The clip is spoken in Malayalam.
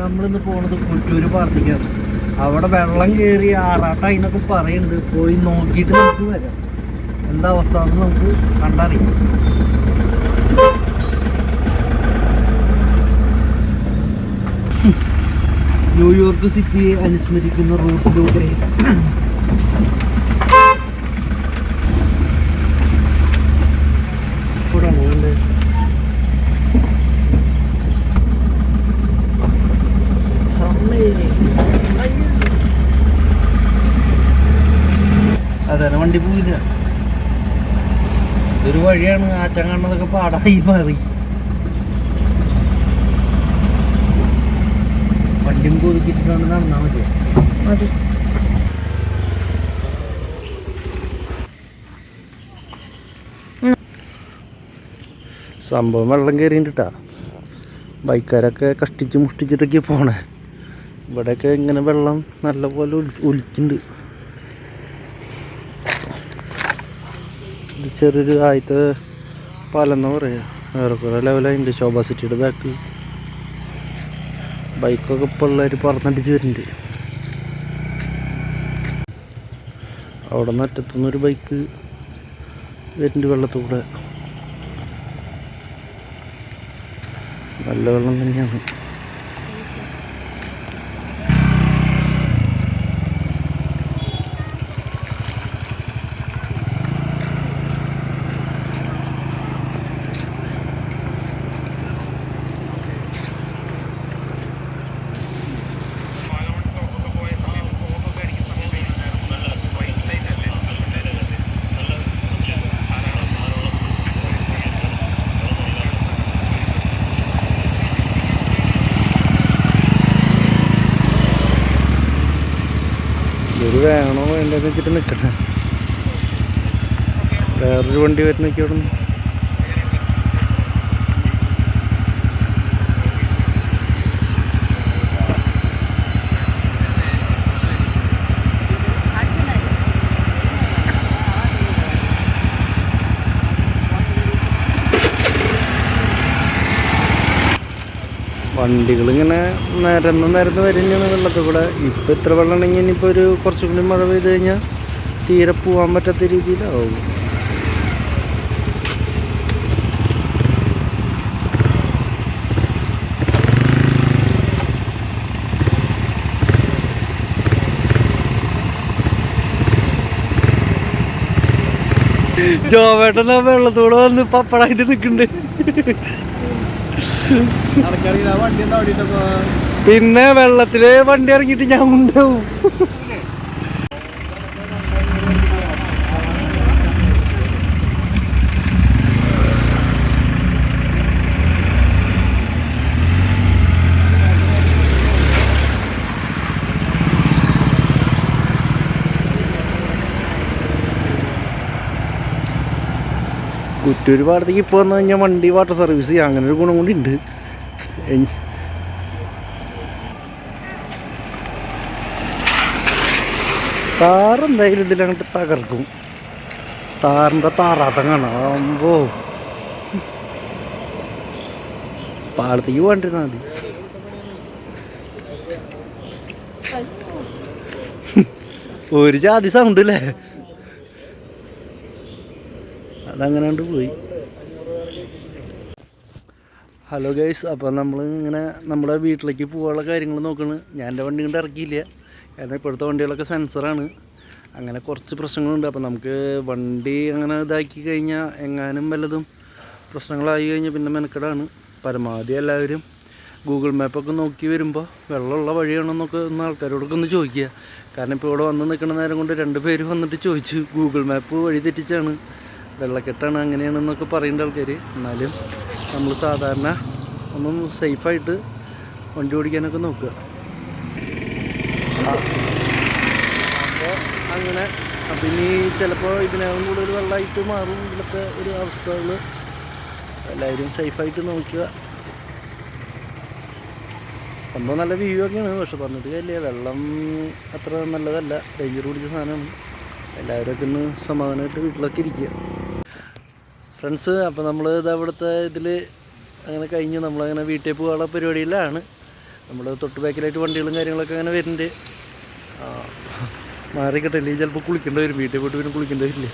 നമ്മളിന്ന് പോണത് കുറ്റൂര് പാർട്ടിക്കാണ് അവിടെ വെള്ളം കയറി ആറാട്ട അതിനൊക്കെ പറയുന്നുണ്ട് പോയി നോക്കിയിട്ട് നമുക്ക് വരാം. എന്താ അവസ്ഥ എന്ന് നമുക്ക് കണ്ടറിയാം. ന്യൂയോർക്ക് സിറ്റിയെ അനുസ്മരിക്കുന്ന റൂട്ടിലൂടെ ഇവിടെ ഉണ്ട് അമ്മേ. അയ്യോ. അതെ വണ്ടി പോയില്ല. ഒരു വഴിയാണ് ആറ്റം കാണുന്നതൊക്കെ പാടായി മാറി. വണ്ടിയും പുതുക്കിയിട്ടാണ് നടന്നാൽ മതി. മതി. സംഭവം വെള്ളം കയറിയിട്ടാ ബൈക്കാരൊക്കെ കഷ്ടിച്ച് മുഷ്ടിച്ചിട്ടൊക്കെ പോണേ. ഇവിടെയൊക്കെ ഇങ്ങനെ വെള്ളം നല്ലപോലെ ഒലി- ഒലിക്കുന്നുണ്ട് ചെറിയൊരു ആദ്യത്തെ പാലെന്നാ പറയാ. ഏറെക്കുറെ ലെവലായിട്ടുണ്ട് ശോഭ സിറ്റിയുടെ ബാക്ക് ബൈക്കൊക്കെ പിള്ളേർ പറന്നടിച്ച് വരുന്നുണ്ട് അവിടെ നിന്ന് അറ്റത്തുനിന്നൊരു ബൈക്ക് വരുന്നുണ്ട് വെള്ളത്തൂടെ നല്ല വെള്ളം തന്നെയാണ്. വേണോ വേണ്ടെന്ന് വെച്ചിട്ട് നിൽക്കട്ടെ വേറൊരു വണ്ടി വരുന്നൊക്കെ അവിടെ നിന്ന് വണ്ടികൾ ഇങ്ങനെ നിരന്ന് നിരന്ന് വരുന്നതാണ് വെള്ളത്തിൽ കൂടെ. ഇപ്പം ഇത്ര വെള്ളം ഉണ്ടെങ്കിൽ ഇനിയിപ്പോൾ ഒരു കുറച്ചും കൂടി മഴ പെയ്ത് കഴിഞ്ഞാൽ തീരെ പോകാൻ പറ്റാത്ത രീതിയിലാവും. ജോവേട്ടൻ ആ വെള്ളത്തോടെ വന്ന് പപ്പടായിട്ട് നിൽക്കുന്നുണ്ട്. പിന്നെ വെള്ളത്തിൽ വണ്ടി ഇറങ്ങിയിട്ട് ഞാൻ ഉണ്ടാവും കുറ്റൂര് ഭാഗത്തേക്ക് ഇപ്പോൾ വന്നു കഴിഞ്ഞാൽ വണ്ടി വാട്ടർ സർവീസ് അങ്ങനെ ഒരു ഗുണം കൂടി ഉണ്ട്. താറെന്തായാലും ഇതിലങ്ങോട്ട് തകർക്കും. താറിന്റെ താറാട്ടം കാണാമ്പോ പാടത്തേക്ക് പോകണ്ടിരുന്നാൽ മതി. ഒരു ജാതി സൗണ്ട് അല്ലേ അതങ്ങനെ കൊണ്ട് പോയി. ഹലോ ഗൈസ് അപ്പോൾ നമ്മൾ ഇങ്ങനെ നമ്മുടെ വീട്ടിലേക്ക് പോകാനുള്ള കാര്യങ്ങൾ നോക്കണ്. ഞാൻ എന്റെ വണ്ടി കൊണ്ട് ഇറക്കിയില്ല. കാരണം ഇപ്പോഴത്തെ വണ്ടികളൊക്കെ സെൻസറാണ്. അങ്ങനെ കുറച്ച് പ്രശ്നങ്ങളുണ്ട്. അപ്പോൾ നമുക്ക് വണ്ടി അങ്ങനെ ഇതാക്കി കഴിഞ്ഞാൽ എങ്ങാനും വല്ലതും പ്രശ്നങ്ങളായി കഴിഞ്ഞാൽ പിന്നെ മെനക്കെടാണ്. പരമാവധി എല്ലാവരും ഗൂഗിൾ മാപ്പൊക്കെ നോക്കി വരുമ്പോൾ വെള്ളമുള്ള വഴിയാണെന്നൊക്കെ ഒന്ന് ആൾക്കാരോടൊക്കെ ഒന്ന് ചോദിക്കുക. കാരണം ഇപ്പോൾ ഇവിടെ വന്ന് നിൽക്കുന്ന നേരം കൊണ്ട് രണ്ട് പേര് വന്നിട്ട് ചോദിച്ചു. ഗൂഗിൾ മാപ്പ് വഴി തെറ്റിച്ചാണ്. വെള്ളക്കെട്ടാണ് അങ്ങനെയാണെന്നൊക്കെ പറയേണ്ട ആൾക്കാർ എന്നാലും നമ്മൾ സാധാരണ ഒന്നും സേഫായിട്ട് വണ്ടി ഓടിക്കാനൊക്കെ നോക്കുക. അപ്പോൾ അങ്ങനെ അപ്പം ഇനി ചിലപ്പോൾ ഇതിനകം കൂടുതൽ വെള്ളമായിട്ട് മാറും. ഇതിലൊക്കെ ഒരു അവസ്ഥകൾ എല്ലാവരും സേഫായിട്ട് നോക്കുക. സംഭവം നല്ല വ്യൂ ഒക്കെയാണ്. പക്ഷെ പറഞ്ഞിട്ട് കാര്യമില്ല. വെള്ളം അത്ര നല്ലതല്ല. ഡേഞ്ചർ പിടിച്ച സാധനമാണ്. എല്ലാവരും ഒക്കെ ഒന്ന് സമാധാനമായിട്ട് വീട്ടിലൊക്കെ ഇരിക്കുക. ഫ്രണ്ട്സ് അപ്പോൾ നമ്മൾ ഇത് അവിടുത്തെ ഇതിൽ അങ്ങനെ കഴിഞ്ഞു. നമ്മളങ്ങനെ വീട്ടിൽ പോകാനുള്ള പരിപാടിയിലാണ്. നമ്മൾ തൊട്ട് ബാക്കിലായിട്ട് വണ്ടികളും കാര്യങ്ങളൊക്കെ അങ്ങനെ വരുന്നുണ്ട്. മാറിക്കട്ടെ. അല്ലെങ്കിൽ ചിലപ്പോൾ കുളിക്കേണ്ടി വരും. വീട്ടിൽ പോയിട്ട് പിന്നെ കുളിക്കേണ്ടി വരില്ലേ?